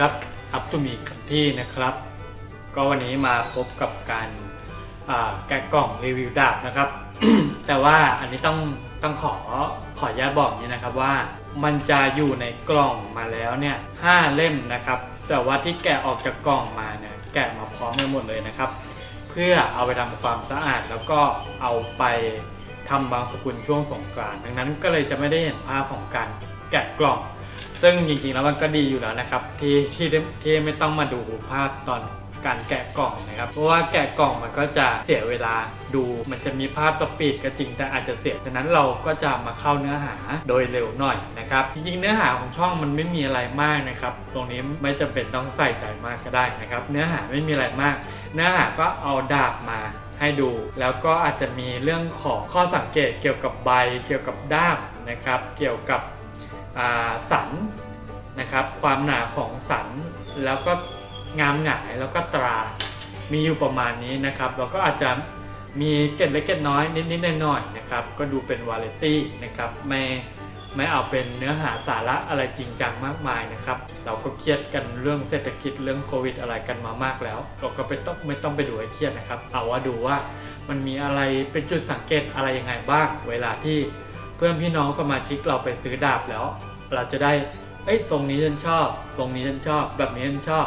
ครับอัพทูมีกับที่นะครับ ก็วันนี้มาพบกับการแกะกล่องรีวิวดาบนะครับ แต่ว่าอันนี้ต้องต้องขอขออนุญาตบอกนี้นะครับว่ามันจะอยู่ในกล่องมาแล้วเนี่ยห้าเล่มนะครับ แต่ว่าที่แกะออกจากกล่องมาเนี่ยแกะมาพร้อมกันหมดเลยนะครับ เพื่อเอาไปทำความสะอาดแล้วก็เอาไปทำบางสกุลช่วงสงกรานต์ดังนั้นก็เลยจะไม่ได้เห็นภาพของการแกะกล่อง ซึ่งจริงๆแล้วมันก็ดีอยู่แล้วนะครับที่ที่ที่ไม่ต้องมาดูภาพตอนการแกะกล่องนะครับ เพราะว่าแกะกล่องมันก็จะเสียเวลาดู มันจะมีภาพสปีดก็จริงแต่อาจจะเสีย ฉะนั้นเราก็จะมาเข้าเนื้อหาโดยเร็วหน่อยนะครับ จริงๆเนื้อหาของช่องมันไม่มีอะไรมากนะครับ ตรงนี้ไม่จำเป็นต้องใส่ใจมากก็ได้นะครับ เนื้อหาไม่มีอะไรมาก เนื้อหาก็เอาดาบมาให้ดู แล้วก็อาจจะมีเรื่องของข้อสังเกตเกี่ยวกับใบ เกี่ยวกับด้ามนะครับ เกี่ยวกับ สันนะครับความหนาของสันแล้วก็งามหงายแล้วก็ตรามีอยู่ประมาณนี้นะครับแล้วก็อาจจะมีเกร็ดเล็กเกร็ดน้อยนิดๆหน่อยๆนะครับก็ดูเป็นวาไรตี้นะครับไม่ไม่เอาเป็นเนื้อหาสาระอะไรจริงจังมากมายนะครับ เราก็เครียดกันเรื่องเศรษฐกิจเรื่องโควิดอะไรกันมามากแล้ว เราก็ไปต้องไม่ต้องไปดูให้เครียดนะครับ เอาว่าดูว่ามันมีอะไรเป็นจุดสังเกตอะไรยังไงบ้าง เวลาที่ พื่อนพี่น้องสมาชิกเราไปซื้อดาบแล้ว เราจะได้เอ้ยทรงนี้ฉันชอบ ทรงนี้ฉันชอบ แบบนี้ฉันชอบ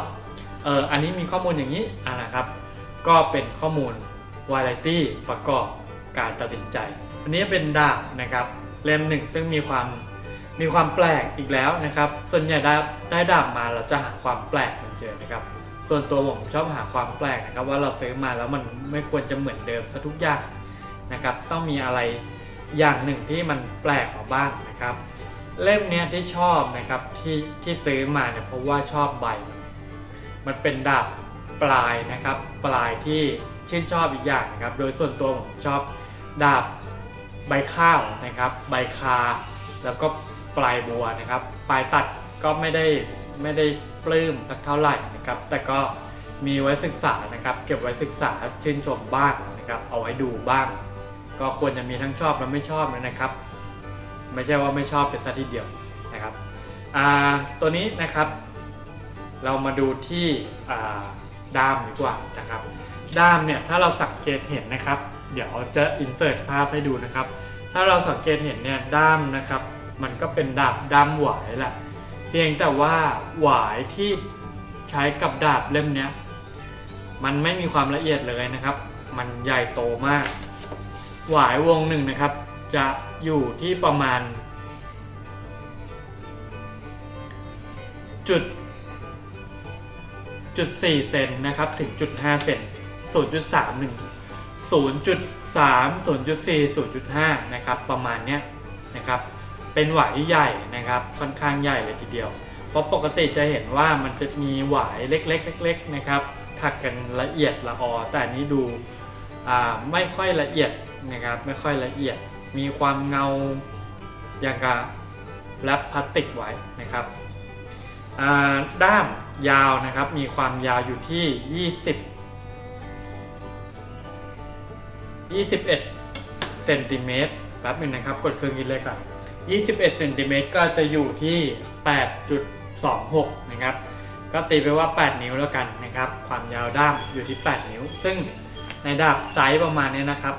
เอออันนี้มีข้อมูลอย่างนี้อะนะครับ ก็เป็นข้อมูลวาไรตี้ประกอบการตัดสินใจ อันนี้เป็นดาบนะครับเล่มหนึ่งซึ่งมีความมีความแปลกอีกแล้วนะครับ ส่วนใหญ่ได้ได้ดาบมาเราจะหาความแปลกมันเจอนะครับ ส่วนตัวผมชอบหาความแปลกนะครับ ว่าเราซื้อมาแล้วมันไม่ควรจะเหมือนเดิมซะทุกอย่างนะครับ ต้องมีอะไร อย่างหนึ่งที่มันแปลกออกบ้างนะครับ เล่มนี้ที่ชอบนะครับที่ที่ซื้อมาเนี่ยเพราะว่าชอบใบ มันเป็นดาบปลายนะครับ ปลายที่ชื่นชอบอีกอย่างนะครับ โดยส่วนตัวผมชอบดาบใบข้าวนะครับ ใบคา แล้วก็ปลายบัวนะครับ ปลายตัดก็ไม่ได้ไม่ได้ปลื้มสักเท่าไหร่นะครับ แต่ก็มีไว้ศึกษานะครับ เก็บไว้ศึกษาชื่นชมบ้างนะครับ เอาไว้ดูบ้าง ก็ควรจะมีทั้งชอบและไม่ชอบนะครับ ไม่ใช่ว่าไม่ชอบเป็นซะทีเดียวนะครับตัวนี้นะครับ เรามาดูที่ด้ามดีกว่านะครับ ด้ามเนี่ยถ้าเราสังเกตเห็นนะครับ เดี๋ยวจะอินเสิร์ตภาพให้ดูนะครับ ถ้าเราสังเกตเห็นเนี่ยด้ามนะครับ มันก็เป็นดาบด้ามหวายแหละเพียงแต่ว่าหวายที่ใช้กับดาบเล่มนี้มันไม่มีความละเอียดเลยนะครับ มันใหญ่โตมาก หวายวงหนึ่งนะครับ จะอยู่ที่ประมาณ จุดจุดสี่เซนนะครับ ถึงจุดห้าเซนศูนย์จุดสามหนึ่งศูนย์จุดสามศูนย์จุดสี่ศูนย์จุดห้านะครับ ประมาณเนี้ยนะครับ เป็นหวายที่ใหญ่นะครับ ค่อนข้างใหญ่เลยทีเดียว เพราะปกติจะเห็นว่ามันจะมีหวายเล็กๆเล็กๆนะครับถักกันละเอียดละออแต่นี้ดูไม่ค่อยละเอียด นะครับไม่ค่อยละเอียด มีความเงาอย่างกับแรปพลาสติกไว้นะครับด้ามยาวนะครับมีความยาวอยู่ที่ 20 21เซนติเมตรแป๊บหนึงนะครับกดเครื่องคิดเลขก่อน21เซนติเมตรก็จะอยู่ที่ 8.26 นะครับ ก็ตีไปว่า 8 นิ้วแล้วกันนะครับ ความยาวด้ามอยู่ที่ 8 นิ้ว ซึ่งในดาบไซส์ประมาณนี้นะครับ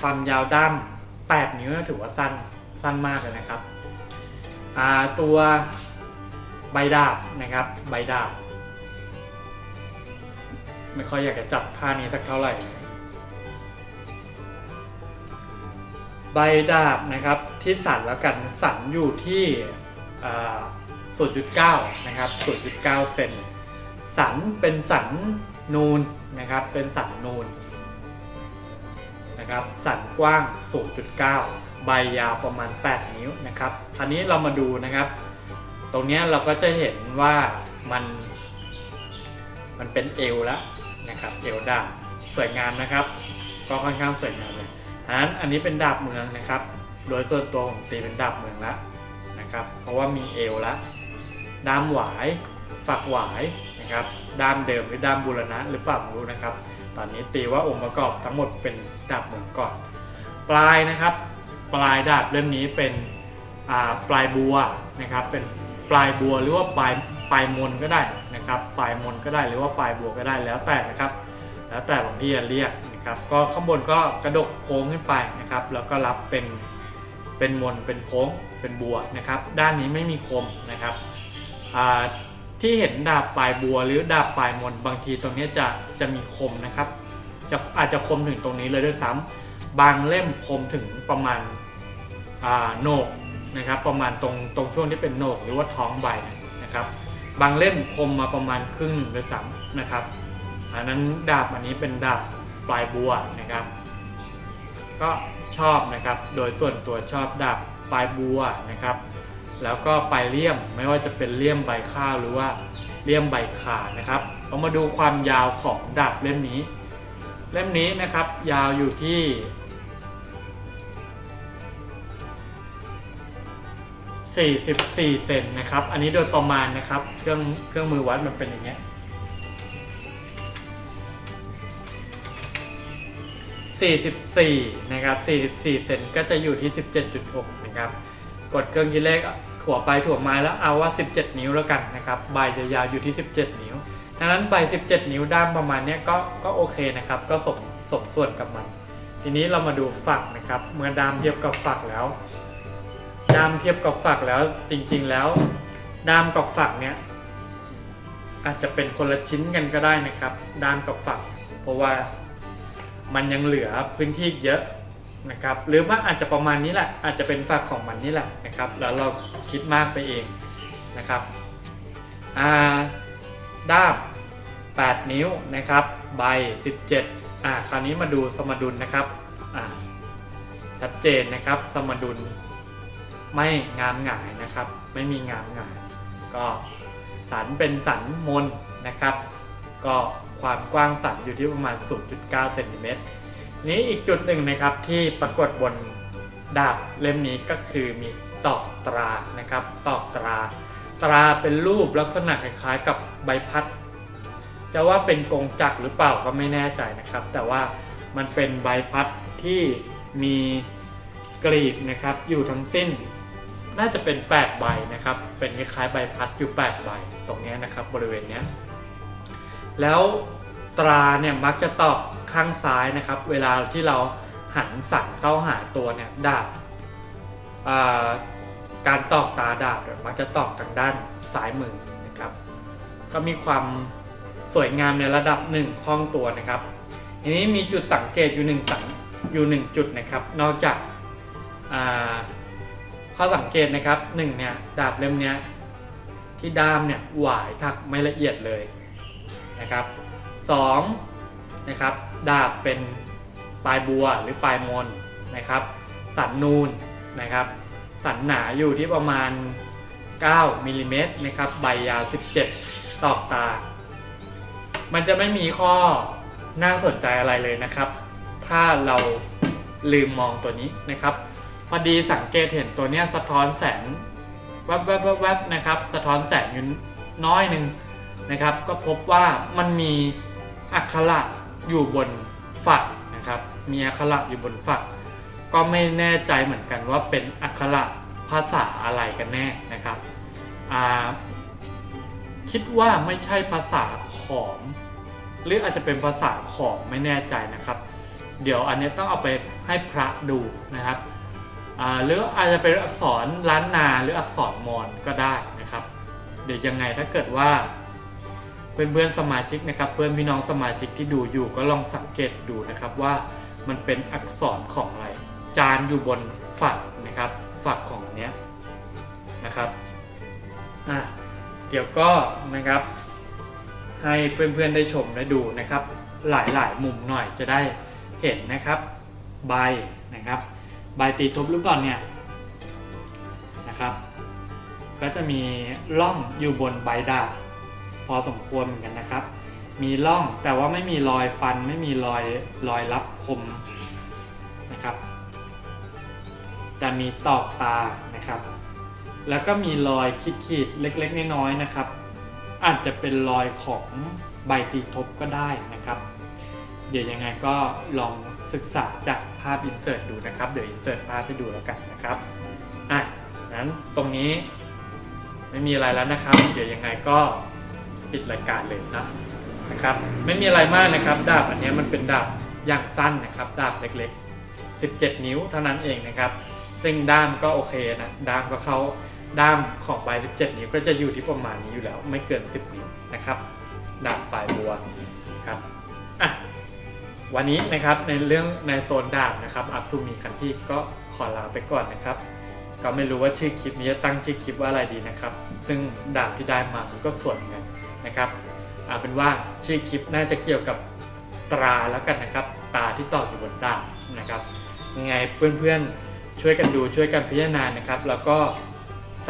ความยาวด้าม 8 นิ้วถือว่าสั้นสั้นมากเลยนะครับ ตัวใบดาบนะครับ ใบดาบ ไม่ค่อยอยากจะจับท่านี้สักเท่าไหร่ ใบดาบนะครับที่สันแล้วกันสันอยู่ที่อ่า0.9นะครับ0.9เซนสันเป็นสันนูนนะครับ เป็นสันนูน นะครับ สันกว้าง 0.9 ใบยาวประมาณ 8 นิ้วนะครับอันนี้เรามาดูนะครับ ตรงนี้เราก็จะเห็นว่ามัน มันเป็นเอวแล้วนะครับ เอวดาบสวยงามนะครับ ก็ค่อนข้างสวยงามเลยอันนั้นอันนี้เป็นดาบเมืองนะครับ โดยส่วนตัวผมตีเป็นดาบเมืองแล้วนะครับ เพราะว่ามีเอวแล้วด้ามหวายฝักหวายนะครับด้ามเดิมหรือด้ามบูรณะหรือเปล่าไม่รู้นะครับ ตอนนี้ตีว่าองค์ประกอบทั้งหมดเป็นดาบเมืองก่อน ปลายนะครับ ปลายดาบเล่มนี้เป็นปลายบัวนะครับ เป็นปลายบัวหรือว่าปลายปลายมนก็ได้นะครับ ปลายมนก็ได้หรือว่าปลายบัวก็ได้แล้วแต่นะครับ แล้วแต่บางที่จะเรียกนะครับ ก็ข้างบนก็กระดกโค้งขึ้นไปนะครับ แล้วก็รับเป็นเป็นมนเป็นโค้งเป็นบัวนะครับ ด้านนี้ไม่มีคมนะครับ ที่เห็นดาบปลายบัวหรือดาบปลายมนบางทีตรงนี้จะจะมีคมนะครับ จะอาจจะคมถึงตรงนี้เลยด้วยซ้ำบางเล่มคมถึงประมาณอ่าโหนกนะครับ ประมาณตรงตรงช่วงที่เป็นโหนกหรือว่าท้องใบนะครับ บางเล่มคมมาประมาณครึ่งหนึ่งด้วยซ้ำนะครับอันนั้นดาบอันนี้เป็นดาบปลายบัวนะครับ ก็ชอบนะครับ โดยส่วนตัวชอบดาบปลายบัวนะครับ แล้วก็ปลายเลี่ยมไม่ว่าจะเป็นเลี่ยมใบข้าวหรือว่าเลี่ยมใบขานะครับเรามาดูความยาวของดาบเล่มนี้ เล่มนี้นะครับยาวอยู่ที่ 44 เซนนะครับ อันนี้โดยประมาณนะครับ เครื่องเครื่องมือวัดมันเป็นอย่างเงี้ย44 นะครับ 44 เซนก็จะอยู่ที่ 17.6 นะครับ กดเครื่องคิดเลขถั่วไปถั่วมาแล้วเอาว่า 17 นิ้วแล้วกันนะครับใบจะยาวอยู่ที่ 17 นิ้วดังนั้นใบ 17 นิ้วด้ามประมาณนี้ก็ก็โอเคนะครับ ก็สมสมส่วนกับมัน ทีนี้เรามาดูฝักนะครับ เมื่อด้ามเทียบกับฝักแล้ว ด้ามเทียบกับฝักแล้วจริงๆแล้ว ด้ามกับฝักเนี้ยอาจจะเป็นคนละชิ้นกันก็ได้นะครับ ด้ามกับฝัก เพราะว่ามันยังเหลือพื้นที่เยอะ นะครับหรือว่าอาจจะประมาณนี้แหละอาจจะเป็นฝักของมันนี่แหละนะครับแล้วเราคิดมากไปเองนะครับอ่าด้าม 8 นิ้วนะครับใบ 17อ่าคราวนี้มาดูสมดุลนะครับอ่าชัดเจนนะครับสมดุลไม่งามหงายนะครับ ไม่มีงามหงาย ก็สันเป็นสันมนนะครับ ก็ความกว้างสันอยู่ที่ประมาณ 0.9เซนติเมตร นี้อีกจุดหนึ่งนะครับที่ปรากฏบนดาบเล่มนี้ก็คือมีตอกตรานะครับตอกตรา ตราเป็นรูปลักษณะคล้ายๆกับใบพัด จะว่าเป็นกงจักรหรือเปล่าก็ไม่แน่ใจนะครับ แต่ว่ามันเป็นใบพัดที่มีกรีบนะครับอยู่ทั้งสิ้น น่าจะเป็น 8 ใบนะครับ เป็นคล้ายๆใบพัดอยู่ 8 ใบตรงนี้นะครับบริเวณนี้แล้ว ตราเนี่ยมักจะตอกข้างซ้ายนะครับ เวลาที่เราหันสันเข้าหาตัวเนี่ยดาบการตอกตาดาบมักจะตอกทางด้านซ้ายมือนะครับ ก็มีความสวยงามในระดับหนึ่งคล่องตัวนะครับทีนี้มีจุดสังเกตอยู่หนึ่งสังอยู่หนึ่งจุดนะครับ นอกจากาข้อสังเกตนะครับหนึ่งเนี่ยดาบเล่มเนี้ยที่ด้ามเนี่ยหวายถักไม่ละเอียดเลยนะครับ สองนะครับดาบเป็นปลายบัวหรือปลายมนนะครับ สันนูนนะครับ สันหนาอยู่ที่ประมาณ 9มิลลิเมตรนะครับใบยาว 17 ตอกตา มันจะไม่มีข้อน่าสนใจอะไรเลยนะครับ ถ้าเราลืมมองตัวนี้นะครับ พอดีสังเกตเห็นตัวเนี้ยสะท้อนแสงแวบแวบแวบแวบนะครับ สะท้อนแสงอยู่น้อยหนึ่งนะครับ ก็พบว่ามันมี อักขระอยู่บนฝักนะครับ มีอักขระอยู่บนฝัก ก็ไม่แน่ใจเหมือนกันว่าเป็นอักขระภาษาอะไรกันแน่นะครับคิดว่าไม่ใช่ภาษาขอม หรืออาจจะเป็นภาษาขอมไม่แน่ใจนะครับ เดี๋ยวอันนี้ต้องเอาไปให้พระดูนะครับหรืออาจจะเป็นอักษรล้านนาหรืออักษรมอญก็ได้นะครับ เดี๋ยวยังไงถ้าเกิดว่า เพื่อนๆสมาชิกนะครับ เพื่อนพี่น้องสมาชิกที่ดูอยู่ก็ลองสังเกตดูนะครับว่ามันเป็นอักษรของอะไร จานอยู่บนฝักนะครับฝักของอันเนี้ยนะครับอะเดี๋ยวก็นะครับ ให้เพื่อนๆได้ชมได้ดูนะครับ หลายๆ มุมหน่อยจะได้เห็นนะครับใบนะครับใบตีทบหรือเปล่าเนี่ยนะครับ ก็จะมีร่องอยู่บนใบดาบ พอสมควรเหมือนกันนะครับ มีร่องแต่ว่าไม่มีรอยฟันไม่มีรอยรอยรับคมนะครับ แต่มีตอกตานะครับ แล้วก็มีรอยขีดๆเล็กๆน้อยๆนะครับ อาจจะเป็นรอยของใบตีทบก็ได้นะครับ เดี๋ยวยังไงก็ลองศึกษาจากภาพอินเสิร์ตดูนะครับ เดี๋ยวอินเสิร์ตภาพให้ดูแล้วกันนะครับอะงั้นตรงนี้ไม่มีอะไรแล้วนะครับ เดี๋ยวยังไงก็ ปิดรายการเลยนะนะครับ ไม่มีอะไรมากนะครับ ดาบอันนี้มันเป็นดาบอย่างสั้นนะครับ ดาบเล็กๆ 17 นิ้วเท่านั้นเองนะครับ ซึ่งด้ามก็โอเคนะด้ามก็เขาด้ามของปลาย 17 นิ้วก็จะอยู่ที่ประมาณนี้อยู่แล้ว ไม่เกิน 10 นิ้วนะครับ ดาบปลายบัวครับอะวันนี้นะครับในเรื่องในโซนดาบนะครับอัพทูมีคันที่ก็ขอลาไปก่อนนะครับ ก็ไม่รู้ว่าชื่อคลิปนี้จะตั้งชื่อคลิปว่าอะไรดีนะครับ ซึ่งดาบที่ได้มามันก็ส่วนกัน นะครับเอาเป็นว่าชื่อคลิปน่าจะเกี่ยวกับตราแล้วกันนะครับ ตาที่ต่ออยู่บนดาบนะครับยังไงเพื่อนๆช่วยกันดูช่วยกันพิจารณานะครับ แล้วก็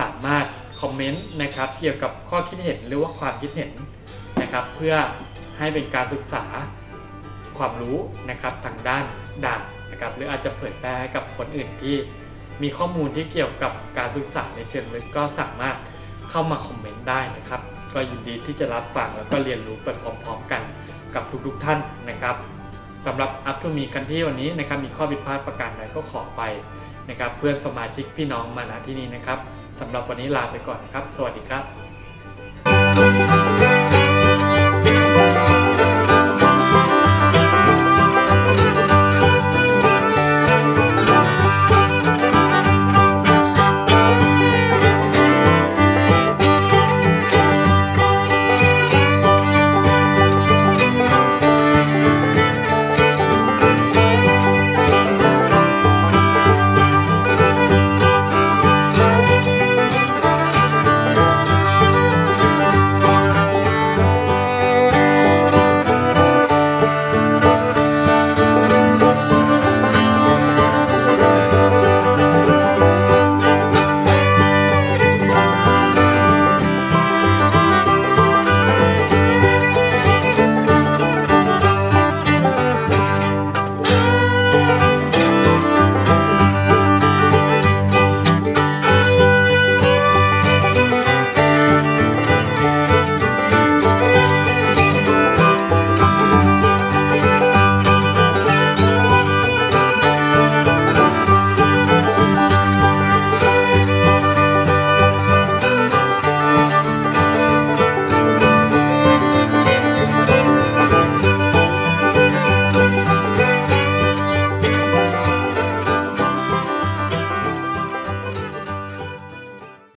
สามารถคอมเมนต์นะครับเกี่ยวกับข้อคิดเห็นหรือว่าความคิดเห็นนะครับ เพื่อให้เป็นการศึกษาความรู้นะครับทางด้านดาบนะครับ หรืออาจจะเผยแพร่ให้กับคนอื่นที่มีข้อมูลที่เกี่ยวกับการศึกษาในเชิงลึกก็สามารถเข้ามาคอมเมนต์ได้นะครับ ก็ยินดีที่จะรับฟังแล้วก็เรียนรู้ไปพร้อมๆกันกับทุกๆท่านนะครับสำหรับอัพทูมีกันที่วันนี้นะครับมีข้อผิดพลาดประการใดก็ขอไปนะครับเพื่อนสมาชิกพี่น้องมาณที่นี้นะครับสำหรับวันนี้ลาไปก่อนนะครับ สวัสดีครับ